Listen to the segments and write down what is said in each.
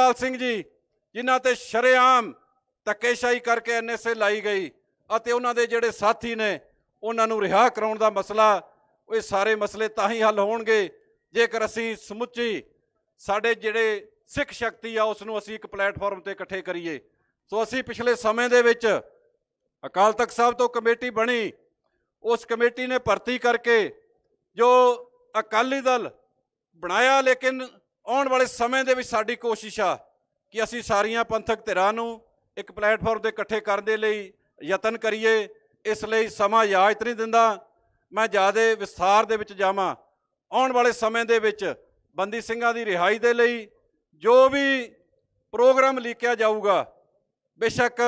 ਅਮਰਤਪਾਲ ਸਿੰਘ ਜੀ, ਜਿਨ੍ਹਾਂ ਤੇ ਸ਼ਰੇਆਮ ਧੱਕੇਸ਼ਾਹੀ ਕਰਕੇ ਐਨਐਸਏ ਲਾਈ ਗਈ ਅਤੇ ਉਹਨਾਂ ਦੇ ਜਿਹੜੇ ਸਾਥੀ ਨੇ, ਉਹਨਾਂ ਨੂੰ ਰਿਹਾ ਕਰਾਉਣ ਦਾ ਮਸਲਾ, ਉਹ ਇਹ ਸਾਰੇ ਮਸਲੇ ਤਾਂ ਹੀ ਹੱਲ ਹੋਣਗੇ, ਜੇਕਰ ਅਸੀਂ ਸਮੁੱਚੀ ਸਾਡੇ ਜਿਹੜੇ ਸਿੱਖ ਸ਼ਕਤੀ ਆ ਉਸ ਨੂੰ ਅਸੀਂ ਇੱਕ ਪਲੇਟਫਾਰਮ ਤੇ ਇਕੱਠੇ ਕਰੀਏ। ਸੋ ਅਸੀਂ ਪਿਛਲੇ ਸਮੇਂ ਦੇ ਵਿੱਚ ਅਕਾਲ ਤਖਤ ਸਾਹਿਬ ਤੋਂ ਕਮੇਟੀ ਬਣੀ, ਉਸ ਕਮੇਟੀ ਨੇ ਭਰਤੀ ਕਰਕੇ ਜੋ ਅਕਾਲੀ ਦਲ ਬਣਾਇਆ, ਲੇਕਿਨ ਆਉਣ ਵਾਲੇ ਸਮੇਂ ਦੇ ਵਿੱਚ ਸਾਡੀ ਕੋਸ਼ਿਸ਼ ਆ ਕਿ ਅਸੀਂ ਸਾਰੀਆਂ ਪੰਥਕ ਧਿਰਾਂ ਨੂੰ ਇੱਕ ਪਲੇਟਫਾਰਮ ਤੇ ਇਕੱਠੇ ਕਰਨ ਦੇ ਲਈ ਯਤਨ ਕਰੀਏ, ਇਸ ਲਈ ਸਮਾਂ ਇਜਾਜ਼ਤ ਨਹੀਂ ਦਿੰਦਾ। ਮੈਂ ਜ਼ਿਆਦਾ ਵਿਸਥਾਰ ਦੇ ਵਿੱਚ ਜਾਵਾਂ। ਆਉਣ ਵਾਲੇ ਸਮੇਂ ਦੇ ਵਿੱਚ ਬੰਦੀ ਸਿੰਘਾਂ ਦੀ ਰਿਹਾਈ ਦੇ ਲਈ ਜੋ ਵੀ ਪ੍ਰੋਗਰਾਮ ਲਿਖਿਆ ਜਾਊਗਾ, ਬੇਸ਼ੱਕ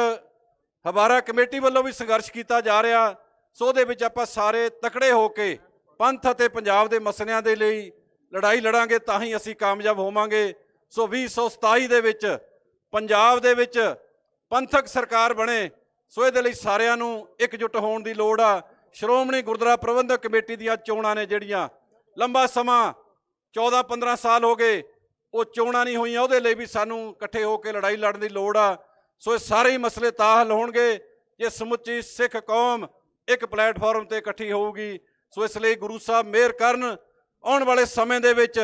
ਹਵਾਰਾ ਕਮੇਟੀ ਵੱਲੋਂ ਵੀ ਸੰਘਰਸ਼ ਕੀਤਾ ਜਾ ਰਿਹਾ, ਸੋ ਉਹਦੇ ਵਿੱਚ ਆਪਾਂ ਸਾਰੇ ਤਕੜੇ ਹੋ ਕੇ ਪੰਥ ਅਤੇ ਪੰਜਾਬ ਦੇ ਮਸਲਿਆਂ ਦੇ ਲਈ ਲੜਾਈ ਲੜਾਂਗੇ ਤਾਂ ਹੀ ਅਸੀਂ ਕਾਮਯਾਬ ਹੋਵਾਂਗੇ। ਸੋ 2027 ਦੇ ਵਿੱਚ ਪੰਜਾਬ ਦੇ ਵਿੱਚ ਪੰਥਕ ਸਰਕਾਰ ਬਣੇ। ਸੋ ਇਹਦੇ ਲਈ ਸਾਰਿਆਂ ਨੂੰ ਇਕਜੁੱਟ ਹੋਣ ਦੀ ਲੋੜ ਆ। ਸ਼੍ਰੋਮਣੀ ਗੁਰਦੁਆਰਾ ਪ੍ਰਬੰਧਕ ਕਮੇਟੀ ਦੀਆਂ ਚੋਣਾਂ ਨੇ ਜਿਹੜੀਆਂ। ਲੰਬਾ ਸਮਾਂ 14 15 ਸਾਲ ਹੋ ਗਏ, ਉਹ ਚੋਣਾਂ ਨਹੀਂ ਹੋਈਆਂ। ਉਹਦੇ ਲਈ ਵੀ ਸਾਨੂੰ ਇਕੱਠੇ ਹੋ ਕੇ ਲੜਾਈ ਲੜਨ ਦੀ ਲੋੜ ਆ। ਸੋ ਇਹ ਸਾਰੇ ਹੀ ਮਸਲੇ ਤਾਂ ਹੱਲ ਹੋਣਗੇ। ਜੇ ਸਮੁੱਚੀ ਸਿੱਖ ਕੌਮ ਇੱਕ ਪਲੇਟਫਾਰਮ ਤੇ ਇਕੱਠੀ ਹੋਊਗੀ, ਸੋ ਇਸ ਲਈ ਗੁਰੂ ਸਾਹਿਬ ਮਿਹਰ ਕਰਨ ਆਉਣ ਵਾਲੇ ਸਮੇਂ ਦੇ ਵਿੱਚ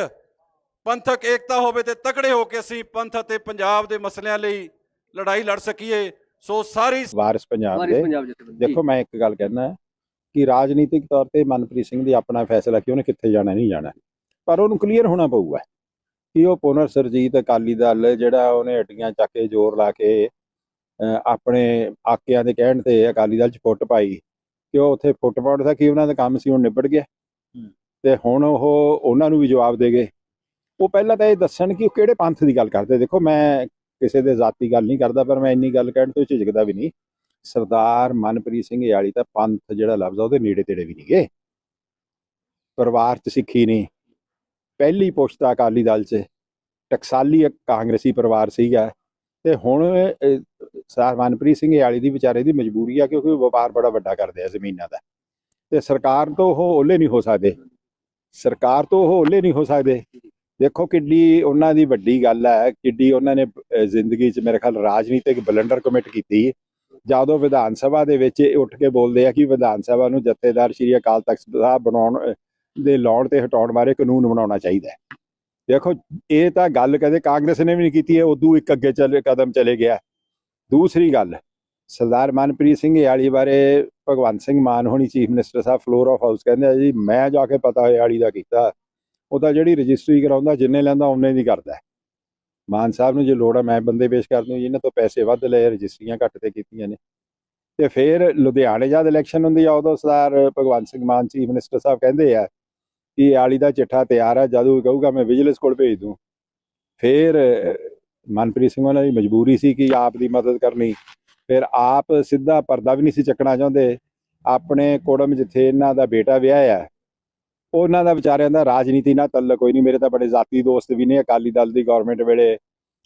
ਪੰਥਕ ਏਕਤਾ ਹੋਵੇ ਤੇ ਤਕੜੇ ਹੋ ਕੇ ਅਸੀਂ ਪੰਥ ਅਤੇ ਪੰਜਾਬ ਦੇ ਮਸਲਿਆਂ ਲਈ ਲੜਾਈ ਲੜ ਸਕੀਏ। ਸੋ ਸਾਰੀ ਵਾਰਿਸ ਪੰਜਾਬ ਦੇ। ਦੇਖੋ ਮੈਂ ਇੱਕ ਗੱਲ ਕਹਿਣਾ ਕਿ ਰਾਜਨੀਤਿਕ ਤੌਰ ਤੇ ਮਨਪ੍ਰੀਤ ਸਿੰਘ ਦੀ ਆਪਣਾ ਫੈਸਲਾ ਕਿ ਉਹਨੇ ਕਿੱਥੇ ਜਾਣਾ ਨਹੀਂ ਜਾਣਾ। ਪਰ ਉਹਨੂੰ ਕਲੀਅਰ ਹੋਣਾ ਪਊਗਾ ਕਿ ਉਹ ਪੁਨਰ ਸਰਜੀਤ ਅਕਾਲੀ ਦਲ ਜਿਹੜਾ ਉਹਨੇ ਹੱਡੀਆਂ ਚੱਕ ਕੇ ਜ਼ੋਰ ਲਾ ਕੇ ਅਹ, ਆਪਣੇ ਆਕਿਆਂ ਦੇ ਕਹਿਣ ਤੇ ਅਕਾਲੀ ਦਲ ਚ ਫੁੱਟ ਪਾਈ ਕਿ ਉਹ ਉੱਥੇ ਫੁੱਟ ਪਾਉਣ ਦਾ ਕੀ ਉਹਨਾਂ ਦਾ ਕੰਮ ਸੀ ਹੁਣ ਨਿਬੜ ਗਿਆ। ਤੇ ਹੁਣ ਉਹ ਉਹਨਾਂ ਨੂੰ ਵੀ ਜਵਾਬ ਦੇ ਗਏ। ਉਹ ਪਹਿਲਾਂ ਤਾਂ ਇਹ ਦੱਸਣ ਕਿ ਉਹ ਕਿਹੜੇ ਪੰਥ ਦੀ ਗੱਲ ਕਰਦੇ। ਦੇਖੋ, ਮੈਂ ਕਿਸੇ ਦੇ ਜ਼ਾਤੀ ਗੱਲ ਨਹੀਂ ਕਰਦਾ, ਪਰ ਮੈਂ ਇੰਨੀ ਗੱਲ ਕਹਿਣ ਤੋਂ ਝਿਜਕਦਾ ਵੀ ਨਹੀਂ। ਸਰਦਾਰ ਮਨਪ੍ਰੀਤ ਸਿੰਘ ਯਾਲੀ ਦਾ ਪੰਥ ਜਿਹੜਾ ਲਫ਼ਜ਼ ਆ, ਉਹਦੇ ਨੇੜੇ ਤੇੜੇ ਵੀ ਨਹੀਂਗੇ ਪਰਿਵਾਰ ਚ ਸਿੱਖੀ ਨਹੀਂ। ਪਹਿਲੀ ਪੁਸ਼ਤਾ ਅਕਾਲੀ ਦਲ ਚ। ਟਕਸਾਲੀ ਕਾਂਗਰਸੀ ਪਰਿਵਾਰ ਸੀਗਾ। ਤੇ ਹੁਣ ਸਰਦਾਰ ਮਨਪ੍ਰੀਤ ਸਿੰਘ ਯਾਲੀ ਦੀ ਵਿਚਾਰੇ ਦੀ ਮਜਬੂਰੀ ਆ, ਕਿਉਂਕਿ ਵਪਾਰ ਬੜਾ ਵੱਡਾ ਕਰਦੇ ਆ ਜ਼ਮੀਨਾਂ ਦਾ। ਤੇ ਸਰਕਾਰ ਤੋਂ ਉਹ ਓਲੇ ਨਹੀਂ ਹੋ ਸਕਦੇ। ਸਰਕਾਰ ਤੋਂ ਉਹ ਓਲੇ ਨਹੀਂ ਹੋ ਸਕਦੇ। ਦੇਖੋ ਕਿੱਡੀ ਉਹਨਾਂ ਦੀ ਵੱਡੀ ਗੱਲ ਹੈ, ਕਿੱਡੀ ਉਹਨਾਂ ਨੇ ਜ਼ਿੰਦਗੀ 'ਚ ਮੇਰੇ ਖਿਆਲ ਰਾਜਨੀਤਿਕ ਬਲੰਡਰ ਕਮਿਟ ਕੀਤੀ ਜਦੋਂ ਵਿਧਾਨ ਸਭਾ ਦੇ ਵਿੱਚ ਉੱਠ ਕੇ ਬੋਲਦੇ ਆ ਕਿ ਵਿਧਾਨ ਸਭਾ ਨੂੰ ਜਥੇਦਾਰ ਸ਼੍ਰੀ ਅਕਾਲ ਤਖਤ ਸਾਹਿਬ ਬਣਾਉਣ ਦੇ ਲਾਉਣ ਤੇ ਹਟਾਉਣ ਬਾਰੇ ਕਾਨੂੰਨ ਬਣਾਉਣਾ ਚਾਹੀਦਾ ਹੈ। ਦੇਖੋ, ਇਹ ਤਾਂ ਗੱਲ ਕਦੇ ਕਾਂਗਰਸ ਨੇ ਵੀ ਨਹੀਂ ਕੀਤੀ ਹੈ ਉਦੋਂ ਇੱਕ ਅੱਗੇ ਚੱਲ, ਕਦਮ ਚਲੇ ਗਿਆ। ਦੂਸਰੀ ਗੱਲ, ਸਰਦਾਰ ਮਨਪ੍ਰੀਤ ਸਿੰਘ ਯਾਲੀ ਬਾਰੇ ਭਗਵੰਤ ਸਿੰਘ ਮਾਨ ਹੋਣੀ, ਚੀਫ ਮਿਨਿਸਟਰ ਸਾਹਿਬ ਫਲੋਰ ਆਫ ਹਾਊਸ ਕਹਿੰਦੇ ਆ ਜੀ, ਮੈਂ ਜਾ ਕੇ ਪਤਾ ਯਾਲੀ ਦਾ ਕੀਤਾ। ਉਹ ਤਾਂ ਜਿਹੜੀ ਰਜਿਸਟਰੀ ਕਰਾਉਂਦਾ, ਜਿੰਨੇ ਲੈਂਦਾ ਉਹਨੇ ਦੀ ਕਰਦਾ। ਮਾਨ ਸਾਹਿਬ ਨੂੰ ਜੇ ਲੋੜ ਆ, ਮੈਂ ਬੰਦੇ ਪੇਸ਼ ਕਰ ਦੂੰ ਇਹਨਾਂ ਤੋਂ ਪੈਸੇ ਵੱਧ ਲਏ, ਰਜਿਸਟਰੀਆਂ ਘੱਟ ਤੇ ਕੀਤੀਆਂ ਨੇ। ਤੇ ਫਿਰ ਲੁਧਿਆਣੇ ਜਦ ਇਲੈਕਸ਼ਨ ਹੁੰਦੀ ਆ, ਉਦੋਂ ਸਰਦਾਰ ਭਗਵੰਤ ਸਿੰਘ ਮਾਨ, ਚੀਫ ਮਿਨਿਸਟਰ ਸਾਹਿਬ ਕਹਿੰਦੇ ਆ ਕਿ ਆਲੀ ਦਾ ਚਿੱਠਾ ਤਿਆਰ ਆ, ਜਦੋਂ ਉਹ ਕਹੂਗਾ, ਮੈਂ ਵਿਜੀਲੈਂਸ ਕੋਲ ਭੇਜ ਦੂੰ। ਫਿਰ ਮਨਪ੍ਰੀਤ ਸਿੰਘ ਉਹਨਾਂ ਦੀ ਮਜਬੂਰੀ ਸੀ ਕਿ ਆਪ ਦੀ ਮਦਦ ਕਰਨੀ। ਫਿਰ ਆਪ ਸਿੱਧਾ ਪਰਦਾ ਵੀ ਨਹੀਂ ਸੀ ਚੱਕਣਾ ਚਾਹੁੰਦੇ। ਆਪਣੇ ਕੋੜਮ ਜਿੱਥੇ ਇਹਨਾਂ ਦਾ ਬੇਟਾ ਵਿਆਹ ਵਿਆਹਿਆ ਉਹਨਾਂ ਦਾ ਵਿਚਾਰਿਆਂ ਦਾ ਰਾਜਨੀਤੀ ਨਾਲ ਤਲਕ ਕੋਈ ਨਹੀਂ। ਮੇਰੇ ਤਾਂ ਬੜੇ ਜ਼ਾਤੀ ਦੋਸਤ ਵੀ ਨੇ। ਅਕਾਲੀ ਦਲ ਦੀ ਗਵਰਨਮੈਂਟ ਵੇਲੇ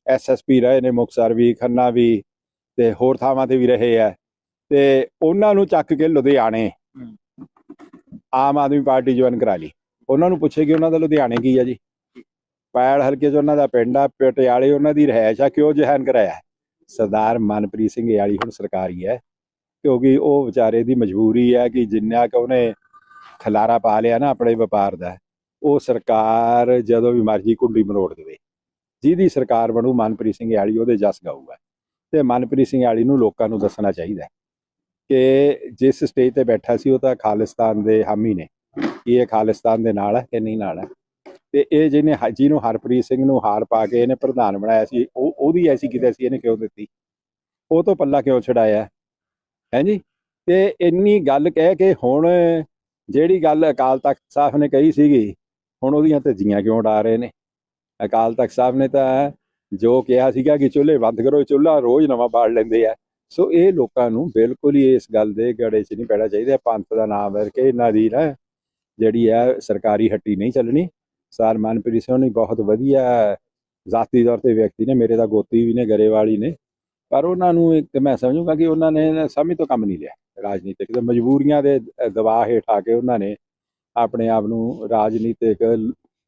ਐਸਐਸਪੀ ਰਹੇ ਨੇ ਮੁਕਸਰ ਵੀ, ਖੰਨਾ ਵੀ ਤੇ ਹੋਰ ਥਾਵਾਂ ਤੇ ਵੀ ਰਹੇ ਆ ਤੇ ਉਹਨਾਂ ਨੂੰ ਚੱਕ ਕੇ ਲੁਧਿਆਣੇ ਆਮ ਆਦਮੀ ਪਾਰਟੀ ਜੁਆਇਨ ਕਰਾ ਲਈ। ਉਹਨਾਂ ਨੂੰ ਪੁੱਛੇ ਕਿ ਉਹਨਾਂ ਦਾ ਲੁਧਿਆਣੇ ਕੀ ਆ ਜੀ? ਪੈੜ ਹਲਕੇ ਚ ਉਹਨਾਂ ਦਾ ਪਿੰਡ ਆ, ਪਟਿਆਲੇ ਉਹਨਾਂ ਦੀ ਰਹਿائش ਆ, ਕਿਉਂ ਜਹਾਨ ਕਰਾਇਆ? ਸਰਦਾਰ ਮਨਪ੍ਰੀਤ ਸਿੰਘ ਯਾਲੀ ਹੁਣ ਸਰਕਾਰੀ ਹੈ, ਕਿਉਂਕਿ ਉਹ ਵਿਚਾਰੇ ਦੀ ਮਜਬੂਰੀ ਹੈ ਕਿ ਜਿੰਨਾ ਕਿ ਉਹਨੇ ਖਲਾਰਾ ਪਾ ਲਿਆ ਨਾ ਆਪਣੇ ਵਪਾਰ ਦਾ, ਉਹ ਸਰਕਾਰ ਜਦੋਂ ਵੀ ਮਰਜ਼ੀ ਕੁੰਡੀ ਮਰੋੜ ਦੇਵੇ, ਜਿਹਦੀ ਸਰਕਾਰ ਬਣੂ ਮਨਪ੍ਰੀਤ ਸਿੰਘ ਯਾਲੀ ਉਹਦੇ ਜਸ ਗਾਊਗਾ, ਤੇ ਮਨਪ੍ਰੀਤ ਸਿੰਘ ਯਾਲੀ ਨੂੰ ਲੋਕਾਂ ਨੂੰ ਦੱਸਣਾ ਚਾਹੀਦਾ ਕਿ ਜਿਸ ਸਟੇਜ ਤੇ ਬੈਠਾ ਸੀ ਉਹ ਤਾਂ ਖਾਲਿਸਤਾਨ ਦੇ ਹਾਮੀ ਨੇ, ਕਿ ਇਹ ਖਾਲਿਸਤਾਨ ਦੇ ਨਾਲ ਹੈ ਕਿ ਨਹੀਂ ਨਾਲ ਹੈ। ਤੇ ਇਹ ਜਿਹਨੇ ਹ- ਜਿਹਨੂੰ ਹਰਪ੍ਰੀਤ ਸਿੰਘ ਨੂੰ ਹਾਰ ਪਾ ਕੇ ਇਹਨੇ ਪ੍ਰਧਾਨ ਬਣਾਇਆ ਸੀ, ਉਹ, ਉਹਦੀ ਐਸੀ ਕਿਤੇ ਸੀ ਇਹਨੇ ਕਿਉਂ ਦਿੱਤੀ? ਉਹ ਤੋਂ ਪੱਲਾ ਕਿਉਂ ਛਡਾਇਆ? ਹੈਂਜੀ ਤੇ ਇੰਨੀ ਗੱਲ ਕਹਿ ਕੇ ਹੁਣ ਜਿਹੜੀ ਗੱਲ ਅਕਾਲ ਤਖਤ ਸਾਹਿਬ ਨੇ ਕਹੀ ਸੀਗੀ, ਹੁਣ ਉਹਦੀਆਂ ਧੱਜੀਆਂ ਕਿਉਂ ਉਡਾ ਰਹੇ ਨੇ? ਅਕਾਲ ਤਖਤ ਸਾਹਿਬ ਨੇ ਤਾਂ ਜੋ ਕਿਹਾ ਸੀਗਾ ਕਿ ਚੁੱਲ੍ਹੇ ਬੰਦ ਕਰੋ, ਚੁੱਲ੍ਹਾ ਰੋਜ਼ ਨਵਾਂ ਬਾੜ ਲੈਂਦੇ ਆ। ਸੋ ਇਹ ਲੋਕਾਂ ਨੂੰ ਬਿਲਕੁਲ ਹੀ ਇਸ ਗੱਲ ਦੇ ਗੜੇ 'ਚ ਨਹੀਂ ਪੈਣਾ ਚਾਹੀਦਾ ਪੰਥ ਦਾ ਨਾਮ ਕਰਕੇ ਇਹਨਾਂ ਦੀ ਨਾ ਜਿਹੜੀ ਹੈ ਸਰਕਾਰੀ ਹੱਟੀ ਨਹੀਂ ਚੱਲਣੀ। ਸਰ ਮਨਪ੍ਰੀਤ ਸਿੰਘ ਨੇ ਬਹੁਤ ਵਧੀਆ ਜ਼ਾਤੀ ਤੌਰ ਤੇ ਵਿਅਕਤੀ ਨੇ, ਮੇਰੇ ਤਾਂ ਗੋਤੀ ਵੀ ਨੇ, ਗਰੇਵਾਲੀ ਨੇ। ਪਰ ਉਹਨਾਂ ਨੂੰ ਇੱਕ ਮੈਂ ਸਮਝੂਗਾ ਕਿ ਉਹਨਾਂ ਨੇ ਸਮਝ ਤੋਂ ਕੰਮ ਨਹੀਂ ਲਿਆ ਰਾਜਨੀਤਿਕ, ਤੇ ਮਜਬੂਰੀਆਂ ਦੇ ਦਬਾਅ ਹੇਠ ਆ ਕੇ ਉਹਨਾਂ ਨੇ ਆਪਣੇ ਆਪ ਨੂੰ ਰਾਜਨੀਤਿਕ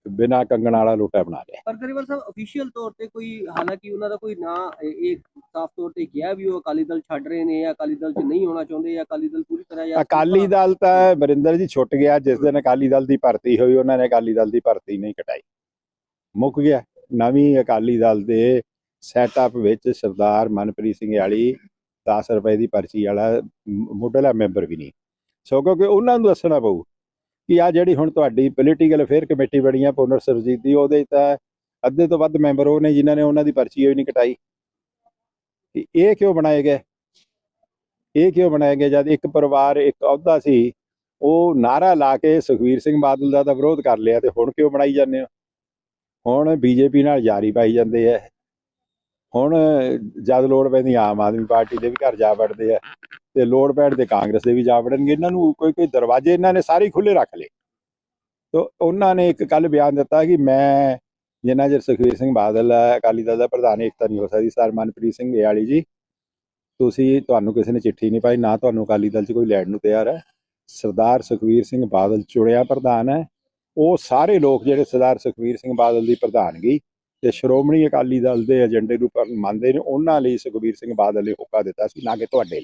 ਬਿਨਾਂ ਕੰਗਣ ਵਾਲਾ ਲੋਟਾ ਬਣਾ ਲਿਆ। ਪਰ ਗਰੇਵਾਲ ਸਾਹਿਬ ਅਫੀਸ਼ੀਅਲ ਤੌਰ ਤੇ ਕੋਈ ਹਾਲਾਂਕਿ ਉਹਨਾਂ ਦਾ ਕੋਈ ਨਾਂ ਇਹ ਸਾਫ਼ ਤੌਰ ਤੇ ਕਿਹਾ ਵੀ ਉਹ ਅਕਾਲੀ ਦਲ ਛੱਡ ਰਹੇ ਨੇ ਜਾਂ ਅਕਾਲੀ ਦਲ 'ਚ ਨਹੀਂ ਹੋਣਾ ਚਾਹੁੰਦੇ ਜਾਂ ਅਕਾਲੀ ਦਲ ਪੂਰੀ ਤਰ੍ਹਾਂ ਜਾਂ ਅਕਾਲੀ ਦਲ ਤਾਂ ਵਰਿੰਦਰ ਜੀ ਛੁੱਟ ਗਿਆ ਜਿਸ ਦਿਨ ਅਕਾਲੀ ਦਲ ਦੀ ਭਰਤੀ ਹੋਈ ਉਹਨਾਂ ਨੇ ਅਕਾਲੀ ਦਲ ਦੀ ਭਰਤੀ ਨਹੀਂ ਕਟਾਈ। ਮੁੱਕ ਗਿਆ। ਨਵੀਂ ਅਕਾਲੀ ਦਲ ਦੇ ਸੈਟਅਪ ਵਿੱਚ ਸਰਦਾਰ ਮਨਪ੍ਰੀਤ ਸਿੰਘ ਵਾਲੀ 10 ਰੁਪਏ ਦੀ ਪਰਚੀ ਵਾਲਾ ਮੁੱਢਲਾ ਮੈਂਬਰ ਵੀ ਨਹੀਂ। ਸੋ ਕਿਉਂਕਿ ਉਹਨਾਂ ਨੂੰ ਦੱਸਣਾ ਪਊ ਕਿ ਆ ਜਿਹੜੀ ਹੁਣ ਤੁਹਾਡੀ ਪੋਲੀਟੀਕਲ ਅਫੇਅਰ ਕਮੇਟੀ ਬਣੀ ਆ ਪੁਨਰ ਸਰਜੀਤ ਦੀ, ਉਹਦੇ 'ਚ ਤਾਂ ਅੱਧੇ ਤੋਂ ਵੱਧ ਮੈਂਬਰ ਉਹ ਨੇ ਜਿਨ੍ਹਾਂ ਨੇ ਉਹਨਾਂ ਦੀ ਪਰਚੀ ਹੋਈ ਨਹੀਂ ਕਟਾਈ। ਕਿ ਇਹ ਕਿਉਂ ਬਣਾਏ ਗਏ? ਇਹ ਕਿਉਂ ਬਣਾਏ ਗਏ? ਜਦ ਇੱਕ ਪਰਿਵਾਰ ਇੱਕ ਅਹੁਦਾ ਸੀ, ਉਹ ਨਾਰਾ ਲਾ ਕੇ ਸੁਖਵੀਰ ਸਿੰਘ ਬਾਦਲ ਦਾ ਤਾਂ ਵਿਰੋਧ ਕਰ ਲਿਆ ਤੇ ਹੁਣ ਕਿਉਂ ਬਣਾਈ ਜਾਂਦੇ ਹੋ? ਹੁਣ ਬੀਜੇਪੀ ਨਾਲ ਜਾਰੀ ਪਾਈ ਜਾਂਦੇ ਆ। ਹੁਣ ਜਦ ਲੋੜ ਪੈਂਦੀ ਆਮ ਆਦਮੀ ਪਾਰਟੀ ਦੇ ਵੀ ਘਰ ਜਾ ਵੜਦੇ ਆ। ਤੇ ਲੋੜ ਪੈਣ ਤੇ ਕਾਂਗਰਸ ਦੇ ਵੀ ਜਾ ਵੜਨਗੇ। ਇਹਨਾਂ ਨੂੰ ਕੋਈ ਕੋਈ ਦਰਵਾਜ਼ੇ ਇਹਨਾਂ ਨੇ ਸਾਰੇ ਖੁੱਲੇ ਰੱਖ ਲਏ। ਤੋ ਉਹਨਾਂ ਨੇ ਇੱਕ ਕੱਲ ਬਿਆਨ ਦਿੱਤਾ ਕਿ ਮੈਂ ਜਿੰਨਾ ਚਿਰ ਸੁਖਵੀਰ ਸਿੰਘ ਬਾਦਲ ਅਕਾਲੀ ਦਲ ਦਾ ਪ੍ਰਧਾਨ, ਏਕਤਾ ਨਹੀਂ ਹੋ ਸਕਦੀ, ਸਰ ਮਨਪ੍ਰੀਤ ਸਿੰਘ ਵਾਲੀ ਜੀ, ਤੁਸੀਂ ਤੁਹਾਨੂੰ ਕਿਸੇ ਨੇ ਚਿੱਠੀ ਨਹੀਂ ਪਾਈ, ਨਾ ਤੁਹਾਨੂੰ ਅਕਾਲੀ ਦਲ 'ਚ ਕੋਈ ਲੈਣ ਨੂੰ ਤਿਆਰ ਹੈ। ਸਰਦਾਰ ਸੁਖਵੀਰ ਸਿੰਘ ਬਾਦਲ ਚੁਣਿਆ ਪ੍ਰਧਾਨ ਹੈ। ਉਹ ਸਾਰੇ ਲੋਕ ਜਿਹੜੇ ਸਰਦਾਰ ਸੁਖਵੀਰ ਸਿੰਘ ਬਾਦਲ ਦੀ ਪ੍ਰਧਾਨਗੀ ਤੇ ਸ਼੍ਰੋਮਣੀ ਅਕਾਲੀ ਦਲ ਦੇ ਏਜੰਡੇ ਨੂੰ ਪਰ ਮੰਨਦੇ ਨੇ, ਉਹਨਾਂ ਲਈ ਸੁਖਵੀਰ ਸਿੰਘ ਬਾਦਲ ਨੇ ਹੋਕਾ ਦਿੱਤਾ ਸੀ, ਨਾ ਕਿ ਤੁਹਾਡੇ ਲਈ।